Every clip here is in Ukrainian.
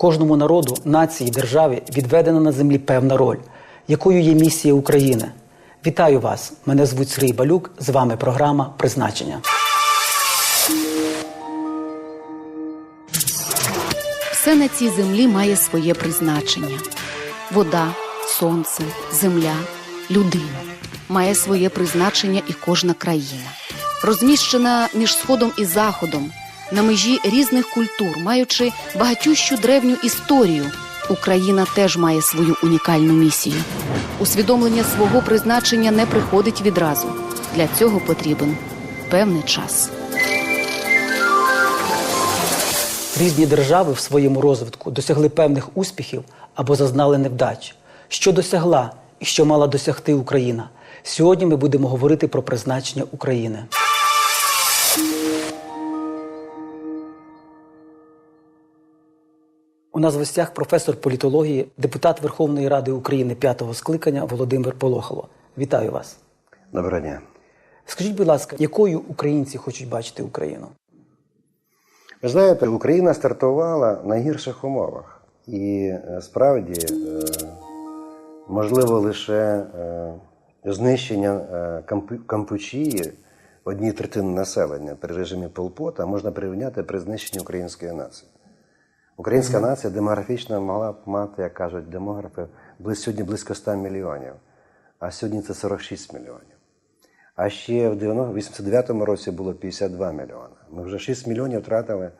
Кожному народу, нації, державі відведена на землі певна роль, якою є місія України. Вітаю вас! Мене звуть Сергій Балюк. З вами програма Призначення. Все на цій землі має своє призначення: вода, сонце, земля, людина має своє призначення і кожна країна. Розміщена між сходом і заходом, на межі різних культур, маючи багатющу древню історію, Україна теж має свою унікальну місію. Усвідомлення свого призначення не приходить відразу. Для цього потрібен певний час. Різні держави в своєму розвитку досягли певних успіхів або зазнали невдач. Що досягла і що мала досягти Україна? Сьогодні ми будемо говорити про призначення України. У нас в гостях професор політології, депутат Верховної Ради України п'ятого скликання Володимир Полохало. Вітаю вас. Доброго дня. Скажіть, будь ласка, якою українці хочуть бачити Україну? Ви знаєте, Україна стартувала в найгірших умовах. І е, справді, е, можливо, лише е, знищення Кампу- Кампучії однієї третини населення при режимі Полпота можна порівняти при знищенні української нації. Українська нація демографічно могла б мати, як кажуть демографи, сьогодні близько 100 мільйонів, а сьогодні це 46 мільйонів. А ще в 89-му році було 52 мільйони. Ми вже 6 мільйонів втратили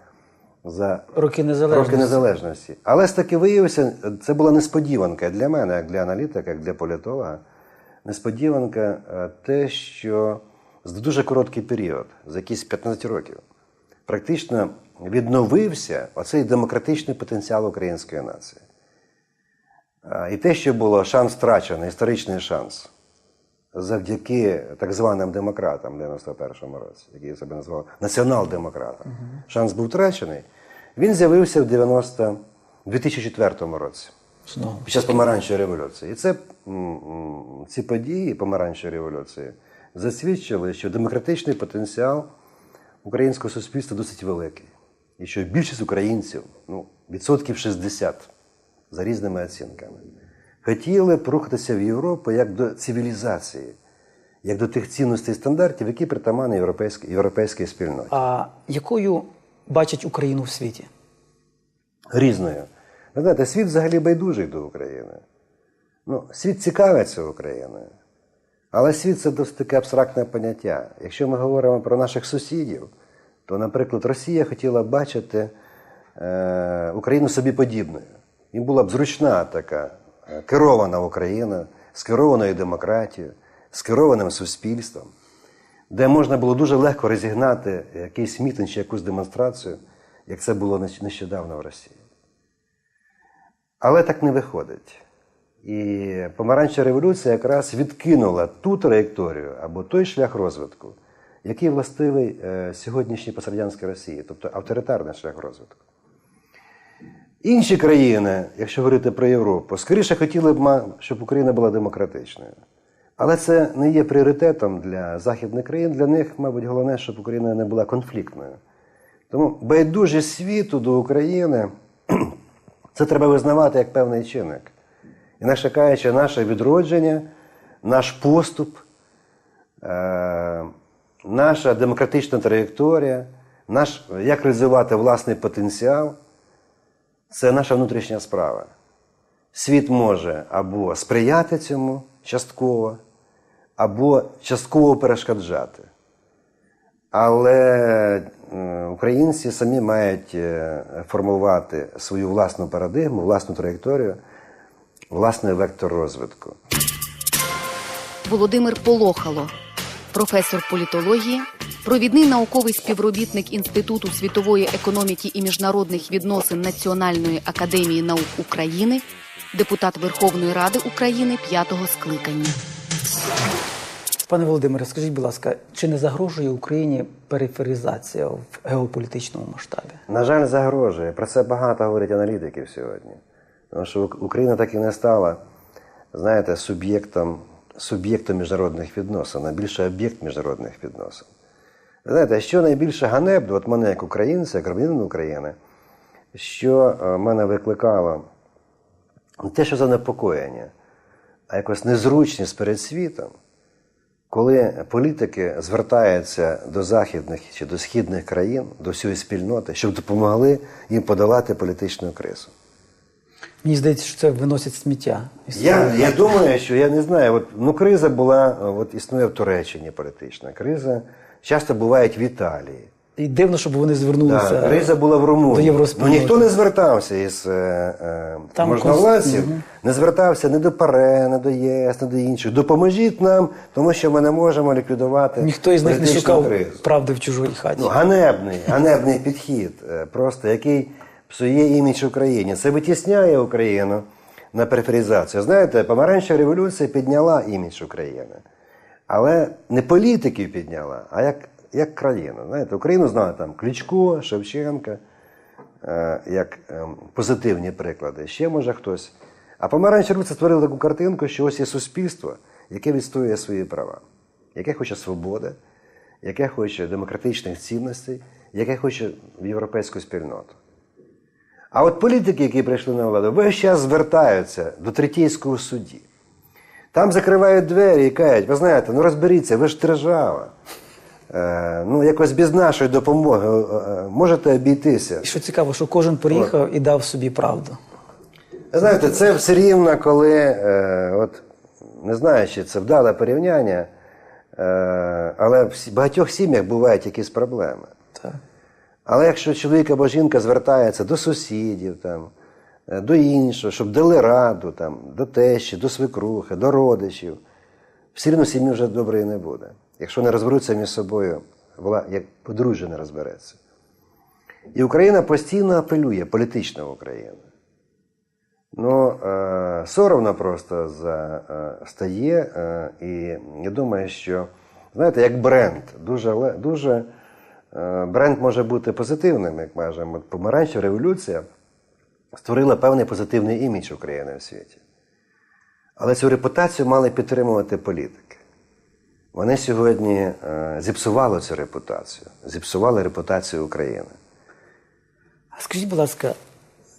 за Роки незалежності. роки незалежності. Але ж таки виявився, це була несподіванка для мене, як для аналітика, як для політолога. Несподіванка е, те, що за дуже короткий період, за якісь 15 років, практично відновився оцей демократичний потенціал української нації. І те, що було шанс втрачений, історичний шанс, завдяки так званим демократам в 91-му році, які себе назвав націонал-демократам, шанс був втрачений, він з'явився в 90 2004 році. Знову. Під час помаранчевої революції. І це ці події помаранчевої революції засвідчили, що демократичний потенціал українського суспільства досить великий. І що більшість українців, ну, відсотків 60 за різними оцінками, хотіли б рухатися в Європу як до цивілізації, як до тих цінностей і стандартів, які притаманні європейській, європейській спільноті. А якою бачать Україну в світі? різною. Ви знаєте, світ взагалі байдужий до України. Ну, світ цікавиться Україною. Але світ це досить таке абстрактне поняття. Якщо ми говоримо про наших сусідів, то, наприклад, Росія хотіла бачити е, Україну собі подібною. Їм була б зручна така е, керована Україна з керованою демократією, з керованим суспільством, де можна було дуже легко розігнати якийсь мітинг чи якусь демонстрацію, як це було нещодавно в Росії. Але так не виходить. І помаранчева революція якраз відкинула ту траєкторію або той шлях розвитку, який властивий е, сьогоднішній пострадянській Росії, тобто авторитарний шлях розвитку. Інші країни, якщо говорити про Європу, скоріше хотіли б, щоб Україна була демократичною. Але це не є пріоритетом для західних країн. Для них, мабуть, головне, щоб Україна не була конфліктною. Тому байдужість світу до України це треба визнавати як певний чинник. Інакше кажучи, наше відродження, наш поступ, е, наша демократична траєкторія, наш, як розвивати власний потенціал це наша внутрішня справа. Світ може або сприяти цьому частково, або частково перешкоджати. Але е, українці самі мають е, формувати свою власну парадигму, власну траєкторію, власний вектор розвитку. Володимир Полохало, професор політології, провідний науковий співробітник Інституту світової економіки і міжнародних відносин Національної академії наук України, депутат Верховної Ради України п'ятого скликання. Пане Володимире, скажіть, будь ласка, чи не загрожує Україні периферизація в геополітичному масштабі? На жаль, загрожує. Про це багато говорять аналітиків сьогодні. Тому що Україна так і не стала, знаєте, суб'єктом, суб'єктом міжнародних відносин, а більше об'єкт міжнародних відносин. Знаєте, що найбільше ганебно, от мене як українця, як громадянина України, що е, мене викликало не те, що занепокоєння, а якось незручність перед світом, коли політики звертаються до західних чи до східних країн, до всієї спільноти, щоб допомогли їм подолати політичну кризу. Мені здається, що це виносять сміття. Я, я думаю, що я не знаю, от, ну криза була, от існує в Туреччині політична криза, часто буває в Італії. І дивно, щоб вони звернулися. Так, криза була в до Ну ніхто не звертався із е, е, Там можновладців, конс- не звертався ні до ПАРЕ, ні до ЄС, ні до інших. Допоможіть нам, тому що ми не можемо ліквідувати. Ніхто із них не шукав кризу. правди в чужій хаті. Ну, ганебний, ганебний підхід, е, просто який псує імідж Україні. Це витісняє Україну на периферізацію. Знаєте, помаранчева революція підняла імідж України. Але не політиків підняла, а як, як країну. Знаєте, Україну знали там Кличко, Шевченка, е, як е, позитивні приклади. Ще може хтось. А помаранчева революція створила таку картинку, що ось є суспільство, яке відстоює свої права, яке хоче свободи, яке хоче демократичних цінностей, яке хоче в європейську спільноту. А от політики, які прийшли на владу, весь час звертаються до третійського судді. Там закривають двері і кажуть, ви знаєте, ну розберіться, ви ж держава. Е, ну, якось без нашої допомоги е, е, можете обійтися. І що цікаво, що кожен приїхав і дав собі правду. Знаєте, це все рівно, коли, е, от, не знаю, чи це вдале порівняння, е, але в багатьох сім'ях бувають якісь проблеми. Так. Але якщо чоловік або жінка звертається до сусідів, там, е, до іншого, щоб дали раду, там, до тещі, до свекрухи, до родичів, все рівно сім'ї вже доброї не буде. Якщо не розберуться між собою, як подружжя не розбереться. І Україна постійно апелює, політична Україна. Ну, е, соромно просто за, е, стає, е, і я думаю, що, знаєте, як бренд, дуже, дуже бренд може бути позитивним, як кажемо. Помаранчева революція створила певний позитивний імідж України в світі. Але цю репутацію мали підтримувати політики. Вони сьогодні е, зіпсували цю репутацію, зіпсували репутацію України. Скажіть, будь ласка,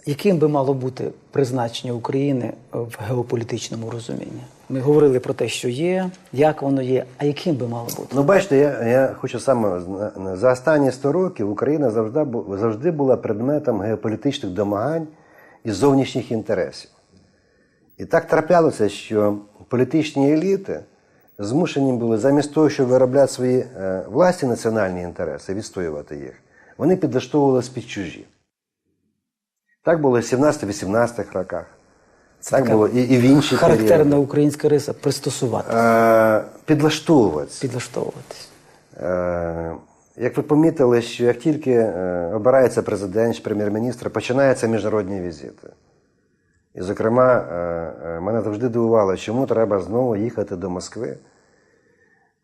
яким би мало бути призначення України в геополітичному розумінні? Ми говорили про те, що є, як воно є, а яким би мало бути? Ну, бачите, я, я хочу саме за останні 100 років Україна завжди, завжди була предметом геополітичних домагань і зовнішніх інтересів. І так траплялося, що політичні еліти змушені були замість того, щоб виробляти свої е, власні національні інтереси, відстоювати їх, вони підлаштовувалися під чужі. Так було в 17-18 роках. Так було і, і в інші Характерна періоди. українська риса пристосувати, Е, підлаштовуватися. підлаштовуватись. Е, Як ви помітили, що як тільки е, обирається президент чи прем'єр-міністр, починаються міжнародні візити. І, зокрема, е, мене завжди дивувало, чому треба знову їхати до Москви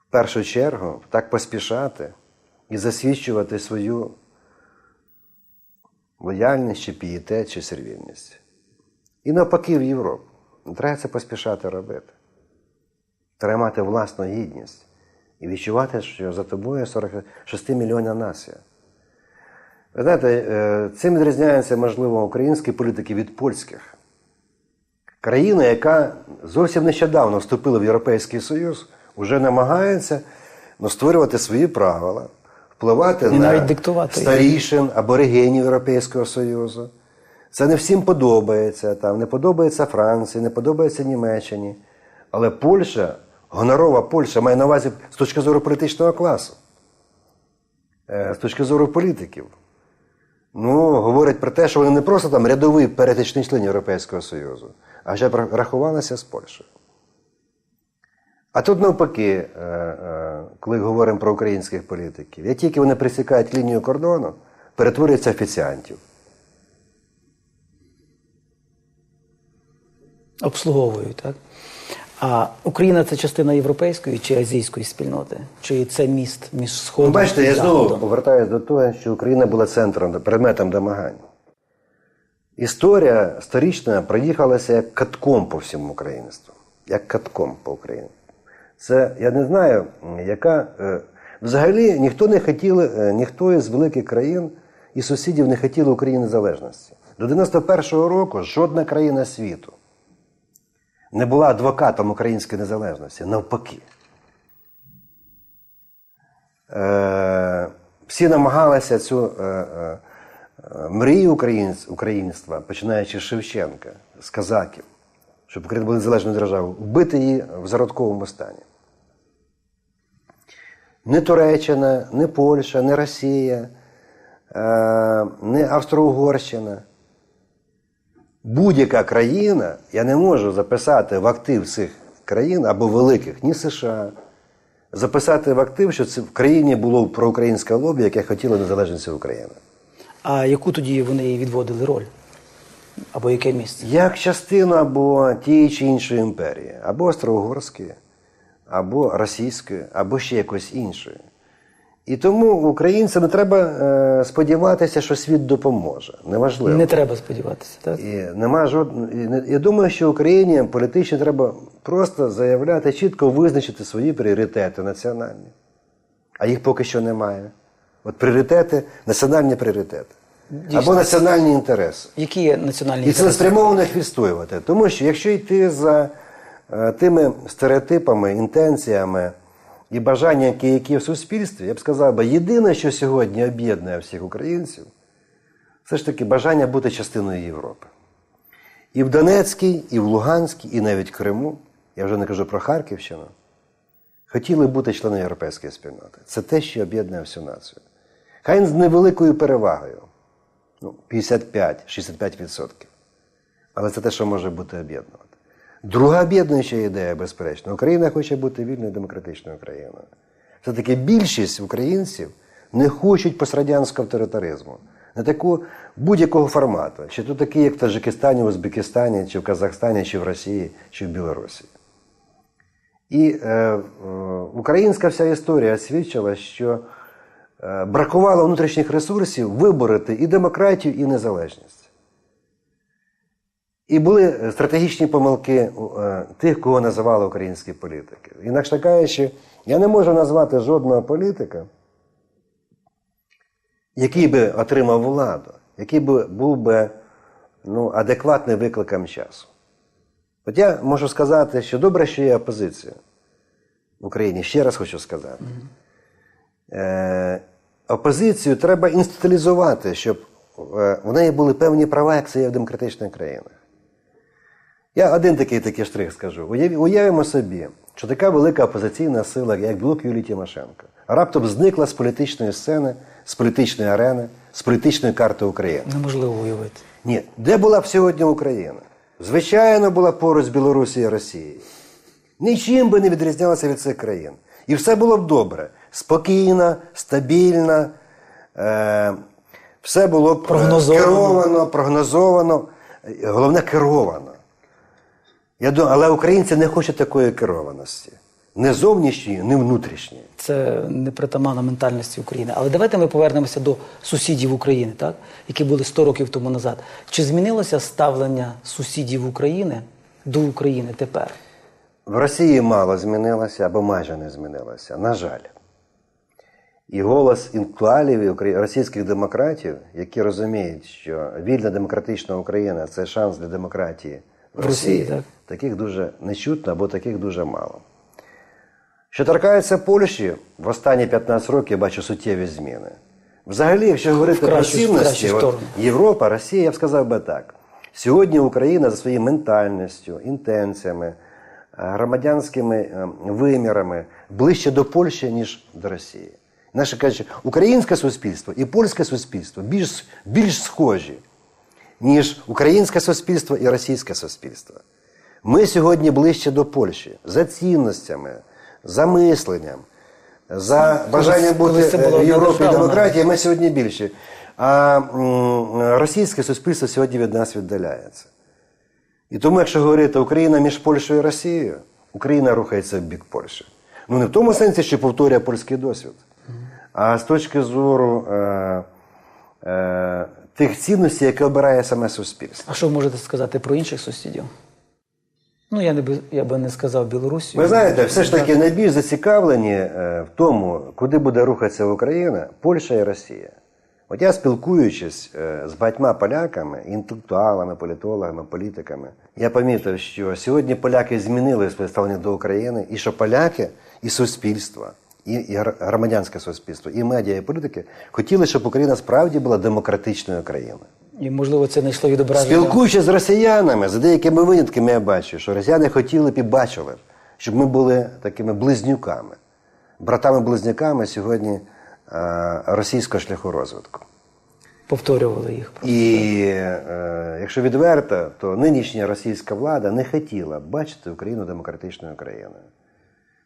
в першу чергу, так поспішати і засвідчувати свою лояльність чи пієтет, чи сервільність. І навпаки в Європу. Треба це поспішати робити. Треба мати власну гідність і відчувати, що за тобою 46 мільйонна нація. Ви знаєте, е, цим відрізняються, можливо, українські політики від польських. Країна, яка зовсім нещодавно вступила в Європейський Союз, вже намагається ну, створювати свої правила, впливати І на навіть диктувати старішин аборигенів Європейського Союзу. Це не всім подобається. Там, не подобається Франції, не подобається Німеччині. Але Польща, гонорова Польща, має на увазі з точки зору політичного класу, е, з точки зору політиків. Ну, говорять про те, що вони не просто там рядовий перетичний член Європейського Союзу, а ще рахувалися з Польщею. А тут навпаки, е, е, коли говоримо про українських політиків, як тільки вони присікають лінію кордону, перетворюються офіціантів. Обслуговують, так? А Україна це частина європейської чи азійської спільноти? Чи це міст між сходом? Ну, бачите, і я знову повертаюся до того, що Україна була центром, предметом домагань. Історія сторічна проїхалася як катком по всьому українству. Як катком по Україні. Це я не знаю, яка. е, Взагалі ніхто не хотів, е, ніхто із великих країн і сусідів не хотіли України незалежності. До 91-го року жодна країна світу не була адвокатом української незалежності. Навпаки. Е, всі намагалися цю е, е, е, мрію українсь- українства, починаючи з Шевченка, з казаків, щоб Україна була незалежною державою, вбити її в зародковому стані. Не Туреччина, не Польща, не Росія, е, не Австро-Угорщина. Будь-яка країна, я не можу записати в актив цих країн або великих, ні США, записати в актив, що це в країні було проукраїнське лобі, яке хотіло незалежності України. А яку тоді вони відводили роль? Або яке місце? Як частину або тієї чи іншої імперії, або Австро-Угорської, або російської, або ще якоїсь іншої. І тому українцям не треба е, сподіватися, що світ допоможе. Неважливо. Не треба сподіватися, так? І нема жодного. і не- Я думаю, що Україні політично треба просто заявляти, чітко визначити свої пріоритети національні. А їх поки що немає. От пріоритети, національні пріоритети. Дійсно. Або національні інтереси. Які є національні І інтереси? цілеспрямовано їх відстоювати. Тому що якщо йти за е, тими стереотипами, інтенціями і бажанням, які, які в суспільстві, я б сказав би, єдине, що сьогодні об'єднує всіх українців, все ж таки бажання бути частиною Європи. І в Донецькій, і в Луганській, і навіть Криму, я вже не кажу про Харківщину, хотіли бути членами європейської спільноти. Це те, що об'єднує всю націю. Хай з невеликою перевагою ну, 55-65%. Але це те, що може бути об'єднувати. Друга об'єднуюча ідея, безперечно, Україна хоче бути вільною демократичною країною. Все-таки більшість українців не хочуть пострадянського авторитаризму, не таку будь-якого формату, чи то такий, як в Таджикистані, в Узбекистані, чи в Казахстані, чи в Росії, чи в Білорусі. І е, е, українська вся історія свідчила, що е, бракувало внутрішніх ресурсів виборити і демократію, і незалежність. І були стратегічні помилки е, тих, кого називали українські політики. Інакше кажучи, я не можу назвати жодного політика, який би отримав владу, який би був би ну, адекватний викликам часу. От я можу сказати, що добре, що є опозиція в Україні. Ще раз хочу сказати. Е, опозицію треба інституалізувати, щоб е, в неї були певні права, як це є в демократичних країнах. Я один такий такий штрих скажу. Уяв- Уявимо собі, що така велика опозиційна сила, як блок Юлії Тимошенко, раптом зникла з політичної сцени, з політичної арени, з політичної карти України. Неможливо уявити. Ні, де була б сьогодні Україна? Звичайно, була поруч з Білорусією і Росією. Нічим би не відрізнялася від цих країн. І все було б добре. Спокійно, стабільно, е, все було б е, Прогнозовано. керовано, прогнозовано, е, головне керовано. Я думаю, але українці не хочуть такої керованості. Не зовнішньої, не внутрішньої. Це не притаманно ментальності України. Але давайте ми повернемося до сусідів України, так? які були 100 років тому назад. Чи змінилося ставлення сусідів України до України тепер? В Росії мало змінилося або майже не змінилося, на жаль. І голос інтелектуалів російських демократів, які розуміють, що вільна демократична Україна це шанс для демократії в В Росії, Росії, так. Таких дуже нечутно або таких дуже мало. Що торкається Польщі, в останні 15 років я бачу суттєві зміни. Взагалі, якщо говорити про цінності. Європа, Росія, я б сказав би так. Сьогодні Україна за своєю ментальністю, інтенціями, е, громадянськими е, вимірами ближче до Польщі, ніж до Росії. Інакше кажучи, українське суспільство і польське суспільство більш, більш схожі, ніж українське суспільство і російське суспільство. Ми сьогодні ближче до Польщі за цінностями, за мисленням, за бажанням бути е, в Європі демократії, ми сьогодні більше. А російське суспільство сьогодні від нас віддаляється. І тому, якщо говорити Україна між Польщею і Росією, Україна рухається в бік Польщі. Ну не в тому сенсі, що повторює польський досвід, а з точки зору е, е, тих цінностей, які обирає саме суспільство. А що ви можете сказати про інших сусідів? Ну, я, не би, я би не сказав Білорусію. Ви знаєте, все ж таки найбільш зацікавлені е, в тому, куди буде рухатися Україна, Польща і Росія. От я спілкуючись е, з багатьма поляками, інтелектуалами, політологами, політиками, я помітив, що сьогодні поляки змінили своє ставлення до України, і що поляки і суспільство, і, і громадянське суспільство, і медіа, і політики хотіли, щоб Україна справді була демократичною країною. І, можливо, це знайшло відображення. Спілкуючись з росіянами, за деякими винятками я бачу, що росіяни хотіли б і бачили, щоб ми були такими близнюками, братами-близнюками сьогодні е, російського шляху розвитку. Повторювали їх. І е, якщо відверто, то нинішня російська влада не хотіла бачити Україну демократичною країною.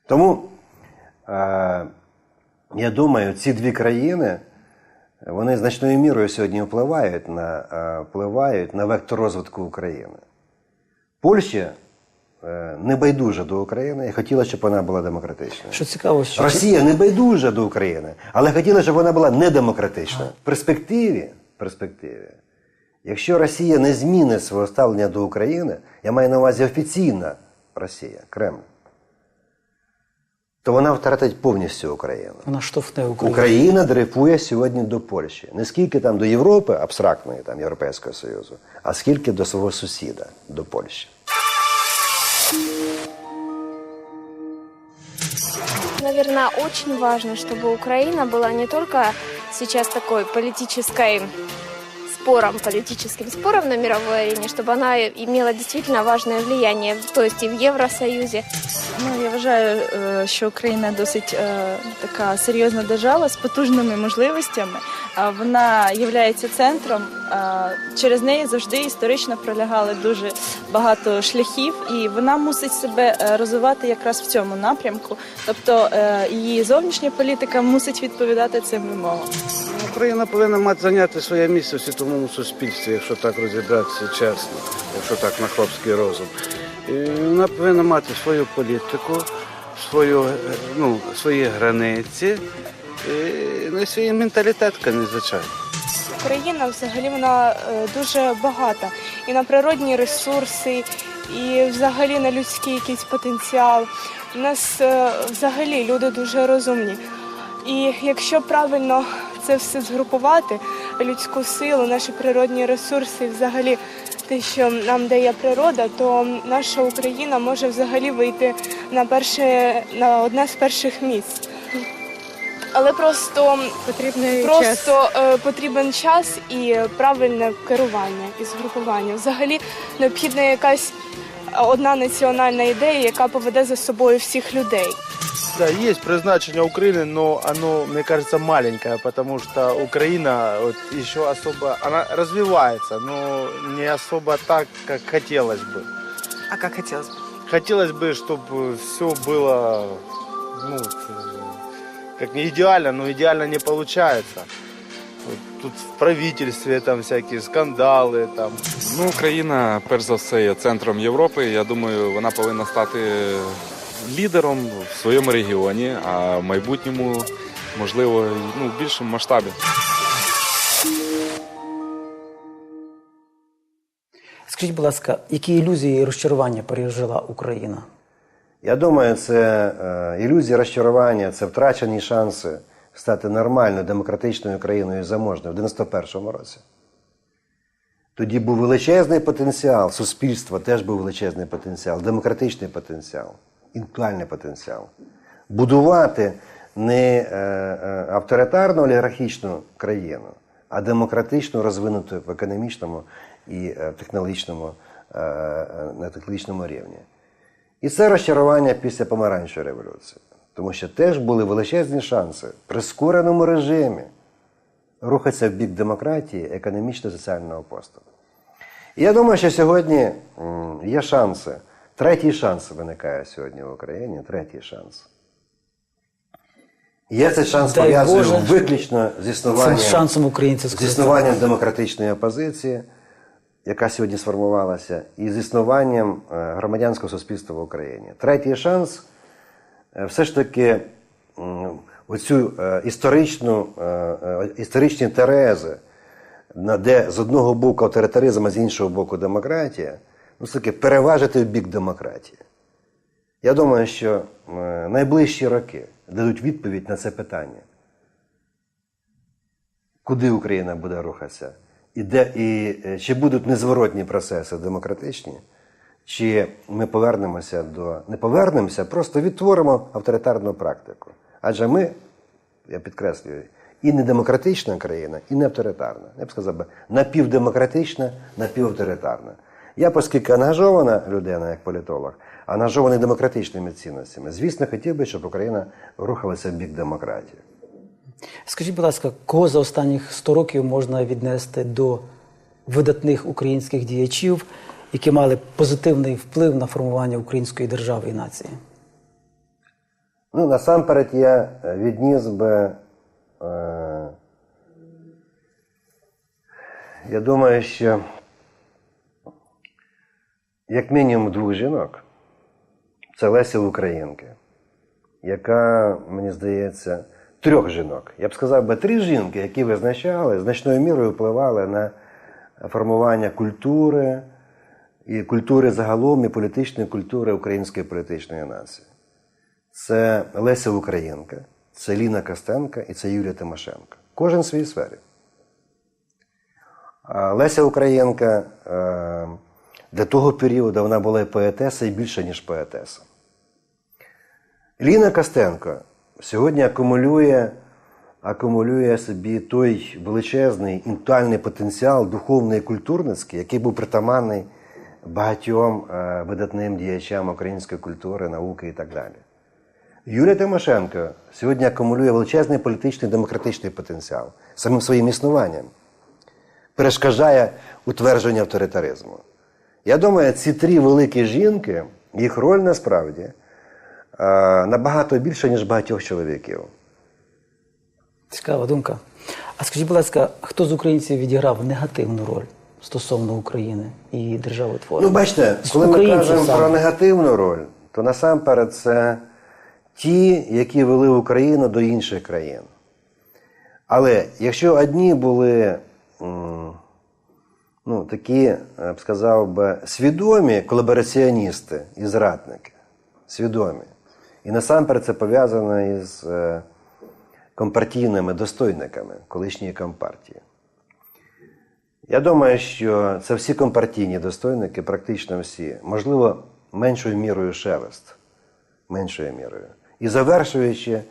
Тому е, я думаю, ці дві країни вони значною мірою сьогодні впливають на, е, впливають на вектор розвитку України. Польща е, не байдужа до України і хотіла, щоб вона була демократичною. Що цікаво, що Росія не байдужа до України, але хотіла, щоб вона була недемократична. В перспективі, перспективі, якщо Росія не змінить свого ставлення до України, я маю на увазі офіційна Росія, Кремль, то вона втратить повністю Україну. вона штовхне Україну. Україна дрейфує сьогодні до Польщі. Не скільки там до Європи, абстрактної там Європейського Союзу, а скільки до свого сусіда, до Польщі. Наверное, очень важно, чтобы Украина была не только сейчас такой политической спором, политическим спором на мировой арене, чтобы она имела действительно важное влияние, то есть и в Евросоюзе. Ну, я вважаю, е, що Україна досить е, така серйозна держава з потужними можливостями. Вона є центром. Через неї завжди історично пролягали дуже багато шляхів, і вона мусить себе е, розвивати якраз в цьому напрямку. Тобто е, її зовнішня політика мусить відповідати цим вимогам. Україна повинна мати зайняти своє місце в світовому суспільстві, якщо так розібратися чесно, якщо так на хлопський розум. І вона повинна мати свою політику, свою, е, ну, свої границі, ну, свій менталітет, звичайно. Україна взагалі вона е, дуже багата і на природні ресурси, і взагалі на людський якийсь потенціал. У нас е, взагалі люди дуже розумні. І якщо правильно це все згрупувати, людську силу, наші природні ресурси, взагалі те, що нам дає природа, то наша Україна може взагалі вийти на перше на одне з перших місць Але просто Потрібний Просто е, потрібен час і правильне керування і згрупування. Взагалі необхідна якась е, одна національна ідея, яка поведе за собою всіх людей. Да, есть призначение Украины, но оно, мне кажется, маленькое, потому что Украина вот еще особо, она развивается, но не особо так, как хотелось бы. А як хотілося б? Хотелось бы, чтобы все было, ну, вот, э, как не идеально, но идеально не получается. Вот тут в правительстве там всякие скандалы, там, Ну, Україна, перш за все, є центром Європи. Я думаю, вона повинна стати лідером в своєму регіоні, а в майбутньому, можливо, ну, в більшому масштабі. Скажіть, будь ласка, які ілюзії і розчарування пережила Україна? Я думаю, це е, ілюзія розчарування, це втрачені шанси стати нормальною демократичною країною заможною в 91-му році. Тоді був величезний потенціал, суспільства теж був величезний потенціал, демократичний потенціал, інтелектуальний потенціал. Будувати не е, е, авторитарну олігархічну країну, а демократично розвинуту в економічному і технологічному, на технологічному рівні. І це розчарування після помаранчевої революції. Тому що теж були величезні шанси в прискореному режимі рухатися в бік демократії, економічно-соціального поступу. І я думаю, що сьогодні є шанси. Третій шанс виникає сьогодні в Україні. Третій шанс. І Я цей шанс пов'язую виключно з існуванням шансом з існуванням демократичної опозиції, яка сьогодні сформувалася, і з існуванням е, громадянського суспільства в Україні. Третій шанс е, все ж таки оцю е, історичну, історичні терези, де з одного боку авторитаризм, а з іншого боку демократія, ну, все таки переважити в бік демократії. Я думаю, що найближчі роки дадуть відповідь на це питання. куди Україна буде рухатися, і, де, і е, чи будуть незворотні процеси демократичні, чи ми повернемося до. Не повернемося, просто відтворимо авторитарну практику. Адже ми, я підкреслюю, і не демократична країна, і не авторитарна. Я б сказав би, напівдемократична, напівавторитарна. Я, оскільки ангажована людина як політолог, ангажований демократичними цінностями, звісно, хотів би, щоб Україна рухалася в бік демократії. Скажіть, будь ласка, кого за останніх 100 років можна віднести до видатних українських діячів, які мали позитивний вплив на формування української держави і нації? Ну, насамперед я е, відніс би. Е, я думаю, що як мінімум двох жінок. Це Леся Українки, яка, мені здається, трьох жінок. Я б сказав би три жінки, які визначали, значною мірою впливали на формування культури і культури загалом, і політичної культури української політичної нації. Це Леся Українка, це Ліна Костенка і це Юлія Тимошенко. Кожен в своїй сфері. Леся Українка е, для того періоду вона була і поетеса, і більше, ніж поетеса. Ліна Костенко сьогодні акумулює, акумулює собі той величезний інтелектуальний потенціал, духовний і культурницький, який був притаманний багатьом е, видатним діячам української культури, науки і так далі. Юлія Тимошенко сьогодні акумулює величезний політичний демократичний потенціал самим своїм існуванням, перешкоджає утвердження авторитаризму. Я думаю, ці три великі жінки, їх роль насправді набагато більша, ніж багатьох чоловіків. Цікава думка. А скажіть, будь ласка, хто з українців відіграв негативну роль стосовно України і держави державотворення? Ну, бачите, коли ми кажемо саме. про негативну роль, то насамперед це ті, які вели Україну до інших країн. Але якщо одні були ну, такі, я б сказав би, свідомі колабораціоністи і зрадники, свідомі. І насамперед це пов'язано із е, компартійними достойниками колишньої компартії. Я думаю, що це всі компартійні достойники, практично всі, можливо, меншою мірою шелест, меншою мірою. І завершуючи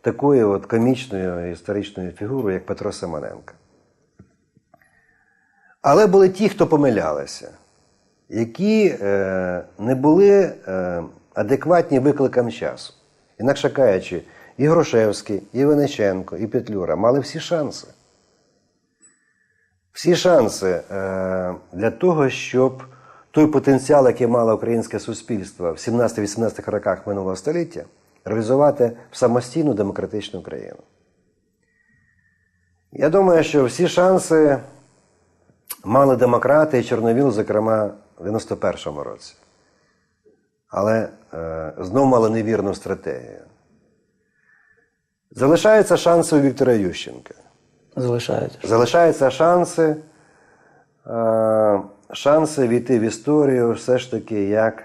такою от комічною історичною фігурою, як Петро Симоненко. Але були ті, хто помилялися, які е, не були е, адекватні викликам часу. Інакше кажучи, і Грушевський, і Вениченко, і Петлюра мали всі шанси. Всі шанси е, для того, щоб той потенціал, який мало українське суспільство в 17-18 роках минулого століття, реалізувати в самостійну демократичну країну. Я думаю, що всі шанси мали демократи і Чорновіл, зокрема, в 91-му році. Але е, знов мали невірну стратегію. Залишаються шанси у Віктора Ющенка. залишаються. Залишаються шанси, е, шанси війти в історію все ж таки як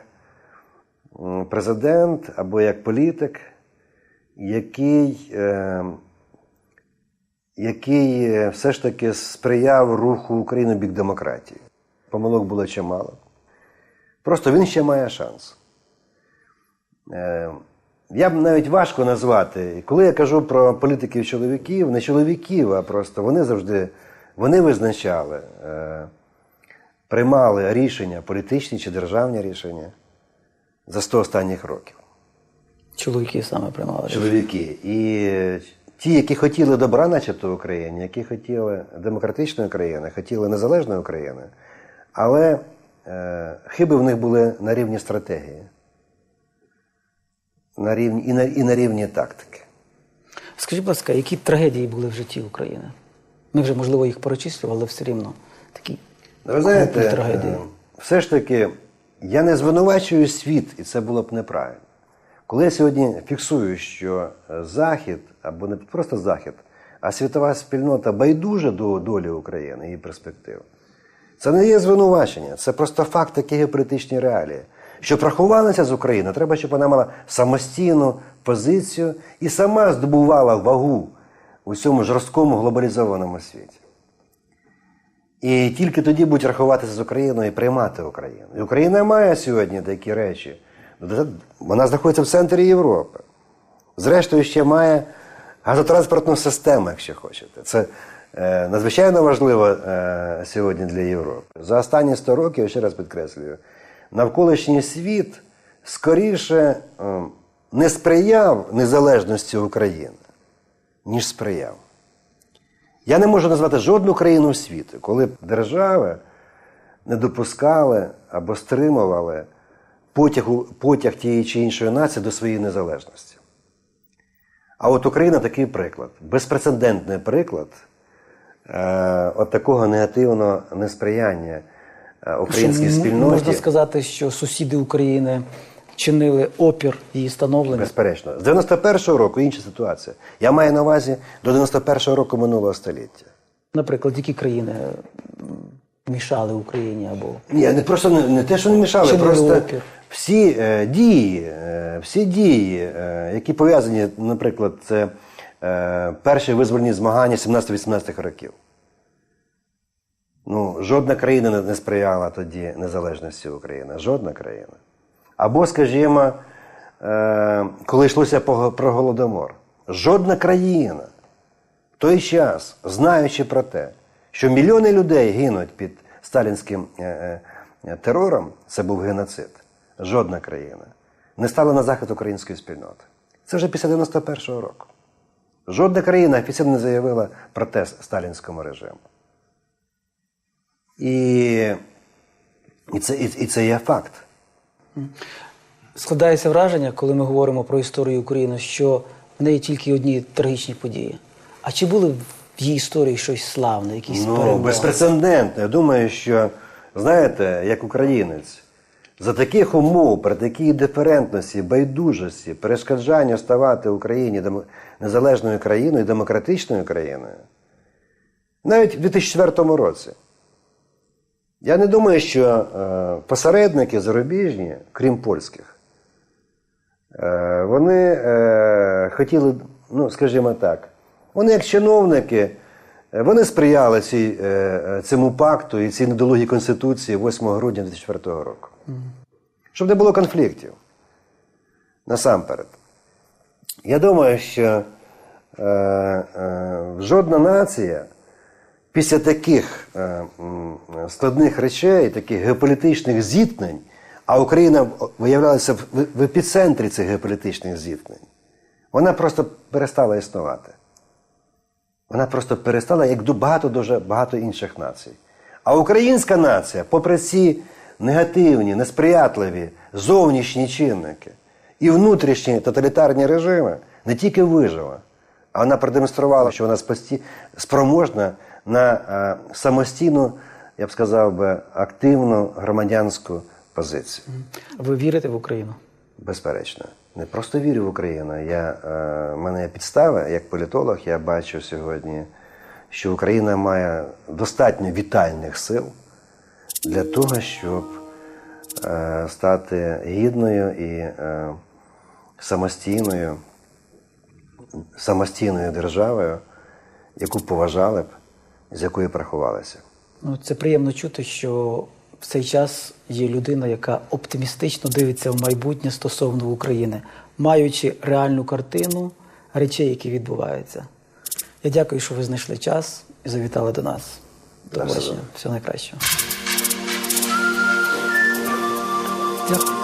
президент або як політик, який, е, який все ж таки сприяв руху України бік демократії. Помилок було чимало. Просто він ще має шанс. Е, Я б навіть важко назвати. Коли я кажу про політиків чоловіків, не чоловіків, а просто вони завжди вони визначали, е, приймали рішення, політичні чи державні рішення за 100 останніх років. Чоловіки саме приймали. Чоловіки. І ті, які хотіли добра, начебто Україні, які хотіли демократичної країни, хотіли незалежної України, але е, хиби в них були на рівні стратегії, на рівні, і, на, і на рівні тактики. Скажіть, будь ласка, які трагедії були в житті України? Ми вже, можливо, їх перечислювали, але все рівно такі Ну, Ви знаєте, трагедії. е, все ж таки, я не звинувачую світ, і це було б неправильно. Коли я сьогодні фіксую, що е, Захід, або не просто Захід, а світова спільнота байдужа до долі України і перспектив, це не є звинувачення, це просто факт такі геополітичні реалії. Щоб рахувалася з Україною, треба, щоб вона мала самостійну позицію і сама здобувала вагу у цьому жорсткому глобалізованому світі. І тільки тоді будуть рахуватися з Україною і приймати Україну. І Україна має сьогодні такі речі. Вона знаходиться в центрі Європи. Зрештою, ще має газотранспортну систему, якщо хочете. Це е, надзвичайно важливо е, сьогодні для Європи. За останні 100 років, я ще раз підкреслюю, навколишній світ скоріше е, не сприяв незалежності України, ніж сприяв. Я не можу назвати жодну країну світу, коли б держави не допускали або стримували потяг, потяг тієї чи іншої нації до своєї незалежності. А от Україна такий приклад, безпрецедентний приклад е, от такого негативного несприяння українській спільноті. Можна сказати, що сусіди України чинили опір її становлення. Безперечно. З 91-го року інша ситуація. Я маю на увазі до 91-го року минулого століття. Наприклад, які країни мішали Україні або Ні, не просто не, не те, що не мішали, Чинили просто опір. всі е, дії, е, всі дії, е, які пов'язані, наприклад, це е, перші визвольні змагання 17-18 років. Ну, жодна країна не, сприяла тоді незалежності України. Жодна країна. Або, скажімо, е, коли йшлося про Голодомор. Жодна країна в той час, знаючи про те, що мільйони людей гинуть під сталінським е, е, терором, це був геноцид. Жодна країна не стала на захист української спільноти. Це вже після 91-го року. Жодна країна офіційно не заявила протест сталінському режиму. І, і, це, і, і це є факт. складається враження, коли ми говоримо про історію України, що в неї тільки одні трагічні події. А чи були в її історії щось славне, якісь Ну, перемоги? безпрецедентно. Я думаю, що, знаєте, як українець, за таких умов, при такій диферентності, байдужості, перешкоджанню ставати Україні незалежною країною, демократичною країною, навіть в 2004 році. Я не думаю, що е, посередники зарубіжні, крім польських, е, вони е, хотіли, ну, скажімо так, вони як чиновники, вони сприяли цій, цьому пакту і цій недолугій конституції 8 грудня 2004 року. Щоб не було конфліктів. Насамперед. Я думаю, що е, е, жодна нація після таких е, складних речей, таких геополітичних зіткнень, а Україна виявлялася в, епіцентрі цих геополітичних зіткнень, вона просто перестала існувати. Вона просто перестала, як багато дуже багато інших націй. А українська нація, попри ці негативні, несприятливі зовнішні чинники і внутрішні тоталітарні режими, не тільки вижила, а вона продемонструвала, що вона спроможна на е, самостійну, я б сказав би, активну громадянську позицію. Ви вірите в Україну? Безперечно. Не просто вірю в Україну. Я, е, в мене є підстави, як політолог, я бачу сьогодні, що Україна має достатньо вітальних сил для того, щоб е, стати гідною і самостійною, самостійною державою, яку поважали б, з якою б рахувалися. Ну, це приємно чути, що в цей час є людина, яка оптимістично дивиться в майбутнє стосовно України, маючи реальну картину речей, які відбуваються. Я дякую, що ви знайшли час і завітали до нас. До побачення. Всього найкращого. Дякую.